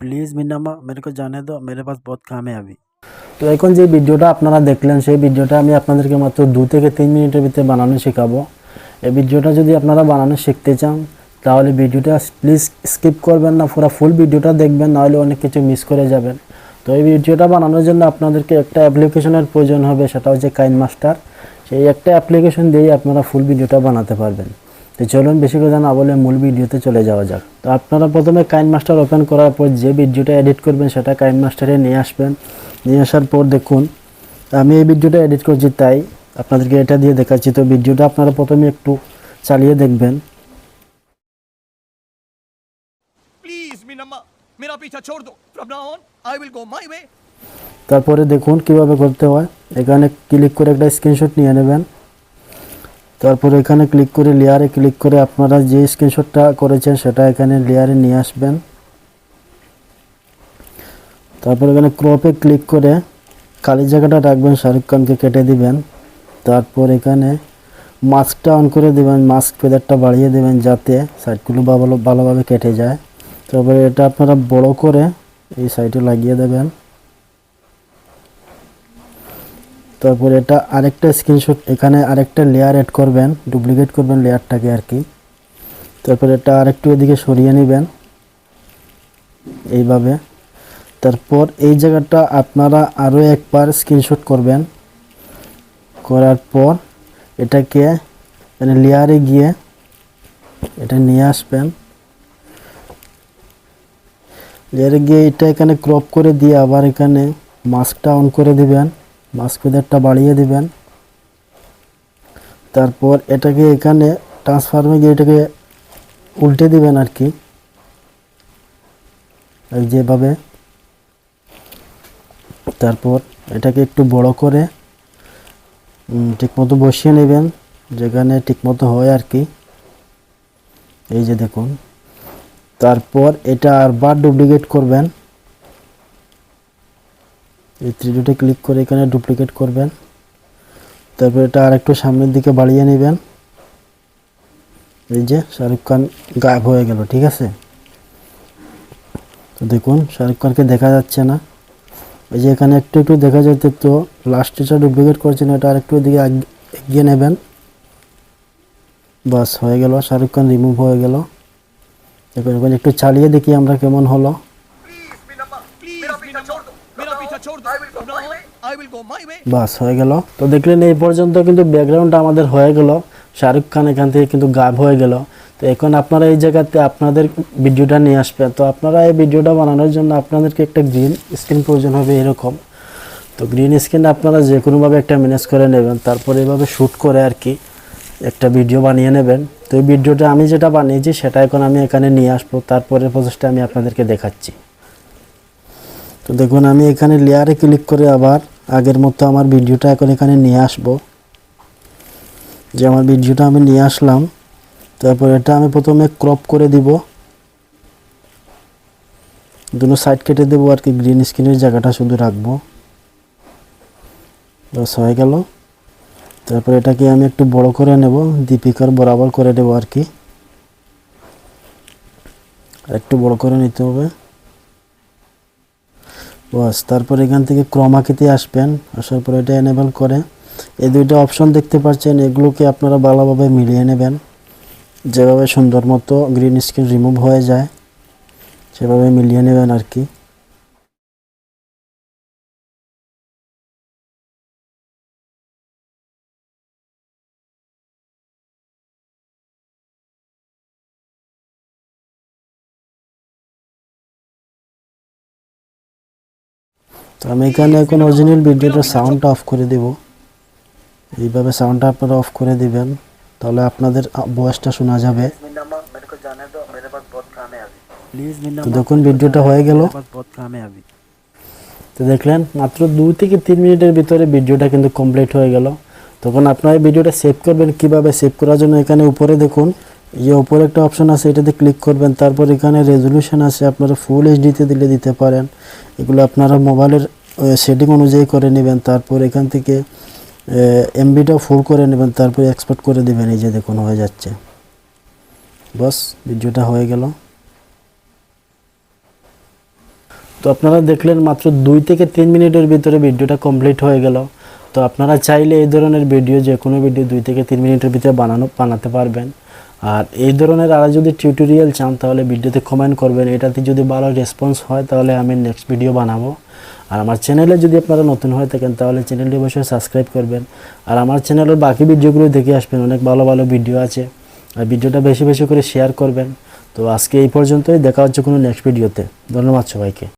Please মিনামা মেরে জানে দো মেরে পাস বহুত কাম আবি। তো এখন যে ভিডিওটা আপনারা দেখলেন, সেই ভিডিওটা আমি আপনাদেরকে মাত্র দু থেকে তিন মিনিটের ভিতরে বানানো শেখাবো। এই ভিডিওটা যদি আপনারা বানানো শিখতে চান, তাহলে ভিডিওটা প্লিজ স্কিপ করবেন না, পুরো ফুল ভিডিওটা দেখবেন, নাহলে অনেক কিছু মিস করে যাবেন। তো এই ভিডিওটা বানানোর জন্য আপনাদেরকে একটা অ্যাপ্লিকেশনের প্রয়োজন হবে, সেটা হচ্ছে কাইন মাস্টার। সেই একটা অ্যাপ্লিকেশন দিয়েই আপনারা ফুল ভিডিওটা বানাতে পারবেন। তো চলুন বেশি করে জানা বলে মূল ভিডিওতে চলে যাওয়া যাক। তো আপনারা প্রথমে কাইন মাস্টার ওপেন করার পর যে ভিডিওটা এডিট করবেন সেটা কাইন মাস্টারে নিয়ে আসবেন। নিয়ে আসার পর দেখুন আমি এই ভিডিওটা এডিট করছি তাই আপনাদেরকে এটা দিয়ে দেখাচ্ছি। তো ভিডিওটা আপনারা প্রথমে একটু চালিয়ে দেখবেন। তারপরে দেখুন কীভাবে করতে হয়। এখানে ক্লিক করে একটা স্ক্রিনশট নিয়ে নেবেন। তারপরে এখানে ক্লিক করে লেয়ারে ক্লিক করে আপনারা যে স্ক্রিনশটটা করেছেন সেটা এখানে লেয়ারে নিয়ে আসবেন। তারপর এখানে ক্রপে ক্লিক করে খালি জায়গাটা রাখবেন, শাহরুখ খানকে কেটে দিবেন। তারপর এখানে মাস্কটা অন করে দেবেন মাস্ক ফেদারটা বাড়িয়ে দেবেন যাতে সাইডগুলো ভালো, ভালোভাবে কেটে যায়। তারপরে এটা আপনারা বড় করে এই সাইডে লাগিয়ে দেবেন। তারপর এটা আরেকটা স্ক্রিনশট এখানে আরেকটা লেয়ার অ্যাড করবেন ডুপ্লিকেট করবেন লেয়ারটাকে আর কি। তারপর এটা আরেকটু এদিকে সরিয়ে নেবেন, এইভাবে। তারপর এই জায়গাটা আপনারা আরও একবার স্ক্রিনশট করবেন। করার পর এটাকে মানে লেয়ারে গিয়ে এটা নিয়ে আসবেন। লেয়ারে গিয়ে এটা এখানে ক্রপ করে দিয়ে আবার এখানে মাস্কটা অন করে দিবেন। মাস্ক ফেদারটা বাড়িয়ে দিবেন। তারপর এটাকে এখানে ট্রান্সফার্মে গিয়ে এটাকে উল্টে দিবেন আর কি। এই যেভাবে তারপর এটাকে একটু বড় করে ঠিকমতো বসিয়ে নেবেন, যেখানে ঠিকমতো হয় আর কি। এই যে দেখুন। তারপর এটা আরবার ডুপ্লিকেট করবেন। এই থ্রিডিতে ক্লিক করে এখানে ডুপ্লিকেট করবেন। তারপর এটা আর একটু সামনের দিকে বাড়িয়ে নেবেন। এই যে শাহরুখ খান গায়েব হয়ে গেল, ঠিক আছে? তো দেখুন, শাহরুখ খানকে দেখা যাচ্ছে না। এই যে এখানে একটু একটু দেখা যেতে তো লাস্ট যেটা ডুপ্লিকেট করেছেন এটা আর একটু এদিকে এগিয়ে নেবেন। বাস, হয়ে গেল, শাহরুখ খান রিমুভ হয়ে গেল। এবার একটু চালিয়ে দেখি আমরা কেমন হলো। বাস, হয়ে গেল। তো দেখলেন, এই পর্যন্ত কিন্তু ব্যাকগ্রাউন্ডটা আমাদের হয়ে গেল। শাহরুখ খান এখান থেকে কিন্তু গায়েব হয়ে গেল। তো এখন আপনারা এই জায়গাতে আপনাদের ভিডিওটা নিয়ে আসবেন তো আপনারা এই ভিডিওটা বানানোর জন্য আপনাদেরকে একটা গ্রিন স্ক্রিন প্রয়োজন হবে এরকম। তো গ্রিন স্ক্রিন আপনারা যে কোনোভাবে একটা ম্যানেজ করে নেবেন, তারপর এভাবে শ্যুট করে আর কি একটা ভিডিও বানিয়ে নেবেন। তো এই ভিডিওটা আমি যেটা বানিয়েছি, সেটা এখন আমি এখানে নিয়ে আসব। তারপরের প্রসেসটা আমি আপনাদেরকে দেখাচ্ছি। তো দেখুন, আমি এখানে লেয়ারে ক্লিক করে আবার আগের মতো আমার ভিডিওটা এখন এখানে নিয়ে আসব। যে আমার ভিডিওটা আমি নিয়ে আসলাম, তারপর এটা আমি প্রথমে ক্রপ করে দিব। দুটো সাইড কেটে দেবো আর কি গ্রিন স্ক্রিনের জায়গাটা শুধু রাখব। বাস হয়ে গেল। তারপর এটাকে আমি একটু বড় করে নেব, দীপিকার বরাবর করে দেবো আর কি। একটু বড় করে নিতে হবে। বাস, তারপর এখান থেকে ক্রমাকিতে আসবেন, আসার পর এটা এনেবল করে। এই দুইটা অপশন দেখতে পাচ্ছেন, এগুলোকে আপনারা ভালোভাবে মিলিয়ে নেবেন। যেভাবে সুন্দর মতো গ্রিন স্ক্রিন রিমুভ হয়ে যায়, সেভাবে মিলিয়ে নেবেন আর কি। তো আমি এখানে এখন অরিজিনাল ভিডিওটার সাউন্ডটা অফ করে দেব। এইভাবে সাউন্ডটা আপনারা অফ করে দিবেন, তাহলে আপনাদের ভয়েসটা শোনা যাবে। তো দেখুন ভিডিওটা হয়ে গেল। তো দেখলেন, মাত্র দু থেকে তিন মিনিটের ভিতরে ভিডিওটা কিন্তু কমপ্লিট হয়ে গেল। তখন আপনারা ভিডিওটা সেভ করবেন। কীভাবে সেভ করার জন্য এখানে উপরে দেখুন এই যে উপরে একটা অপশন আছে, এটাতে ক্লিক করবেন। তারপর এখানে রেজলিউশন আছে, আপনারা ফুল এইচডিতে দিলে দিতে পারেন। এগুলো আপনারা মোবাইলের সেটিং অনুযায়ী করে নেবেন। তারপর এখান থেকে এমবিটা ফুল করে নেবেন। তারপর এক্সপোর্ট করে দেবেন। এই যে দেখুন, হয়ে যাচ্ছে। বাস, ভিডিওটা হয়ে গেল। তো আপনারা দেখলেন মাত্র দুই থেকে তিন মিনিটের ভিতরে ভিডিওটা কমপ্লিট হয়ে গেল। তো আপনারা চাইলে এই ধরনের ভিডিও যে কোনো ভিডিও দুই থেকে তিন মিনিটের ভিতরে বানানো, বানাতে পারবেন। আর এই ধরনের আরও যদি টিউটোরিয়াল চান, তাহলে ভিডিওতে কমেন্ট করবেন। এটাতে যদি ভালো রেসপন্স হয়, তাহলে আমি নেক্সট ভিডিও বানাবো। আর আমার চ্যানেলে যদি আপনারা নতুন হয়ে থাকেন, তাহলে চ্যানেলটি অবশ্যই সাবস্ক্রাইব করবেন। আর আমার চ্যানেলের বাকি ভিডিওগুলো দেখে আসবেন, অনেক ভালো ভালো ভিডিও আছে। আর ভিডিওটা বেশি বেশি করে শেয়ার করবেন। তো আজকে এই পর্যন্তই, দেখা হচ্ছে কোনো নেক্সট ভিডিওতে ধন্যবাদ সবাইকে।